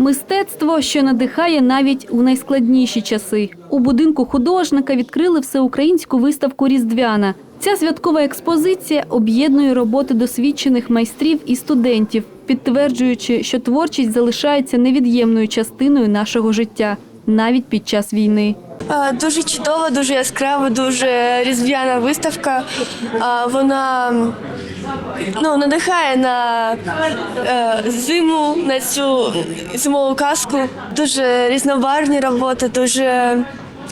Мистецтво, що надихає навіть у найскладніші часи. У будинку художника відкрили всеукраїнську виставку Різдвяна. Ця святкова експозиція об'єднує роботи досвідчених майстрів і студентів, підтверджуючи, що творчість залишається невід'ємною частиною нашого життя навіть під час війни. Е, Дуже чудова, дуже яскрава, дуже різдвяна виставка. Е, Вона ну, надихає на е, зиму, на цю зимову казку. Дуже різнобарвні роботи, дуже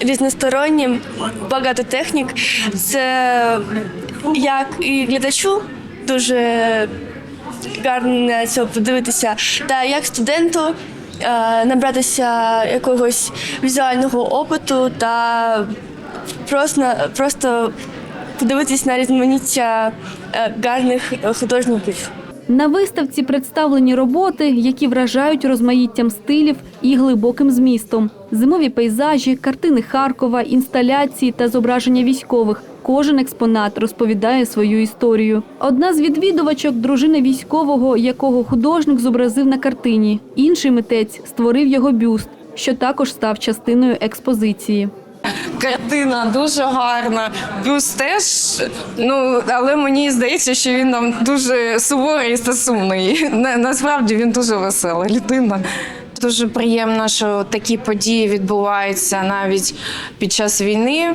різносторонні, багато технік. Це як і глядачу дуже гарно на це подивитися. Та як студенту набратися якогось візуального опиту та просто, просто подивитись на різноманіття е, гарних е, художників. На виставці представлені роботи, які вражають розмаїттям стилів і глибоким змістом. Зимові пейзажі, картини Харкова, інсталяції та зображення військових. Кожен експонат розповідає свою історію. Одна з відвідувачок дружини військового, якого художник зобразив на картині. Інший митець створив його бюст, що також став частиною експозиції. Картина дуже гарна. Плюс теж, ну але мені здається, що він нам дуже суворий і. На, насправді він дуже весела людина. Дуже приємно, що такі події відбуваються навіть під час війни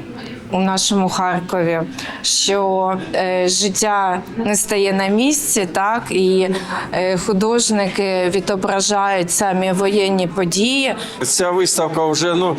у нашому Харкові, що е, життя не стає на місці, так і е, художники відображають самі воєнні події. Ця виставка вже ну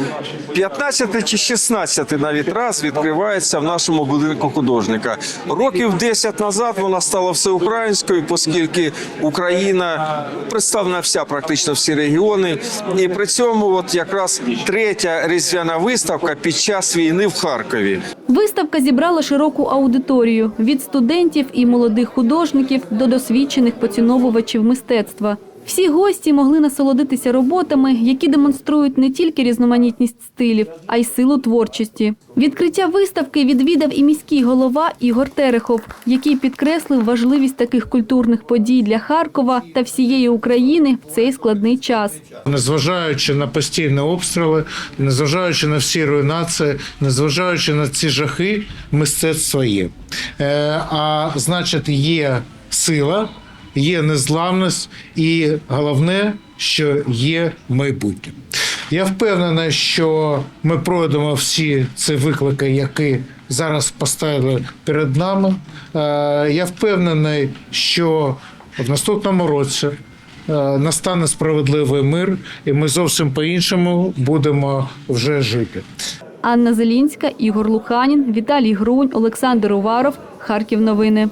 15 чи 16 навіть раз відкривається в нашому будинку художника. Років 10 назад вона стала всеукраїнською, оскільки Україна представлена вся, практично всі регіони. І при цьому, от якраз третя різдвяна виставка під час війни в Харкові. Виставка зібрала широку аудиторію від студентів і молодих художників до досвідчених поціновувачів мистецтва. Всі гості могли насолодитися роботами, які демонструють не тільки різноманітність стилів, а й силу творчості. Відкриття виставки відвідав і міський голова Ігор Терехов, який підкреслив важливість таких культурних подій для Харкова та всієї України в цей складний час. Незважаючи на постійні обстріли, незважаючи на всі руйнації, незважаючи на ці жахи, мистецтво є. Е, а значить, є сила, є незламність, і головне, що є майбутнє. Я впевнений, що ми пройдемо всі ці виклики, які зараз поставили перед нами. Е, Я впевнений, що в наступному році е, настане справедливий мир, і ми зовсім по-іншому будемо вже жити. Анна Зелінська, Ігор Луханін, Віталій Грунь, Олександр Уваров. Харків новини.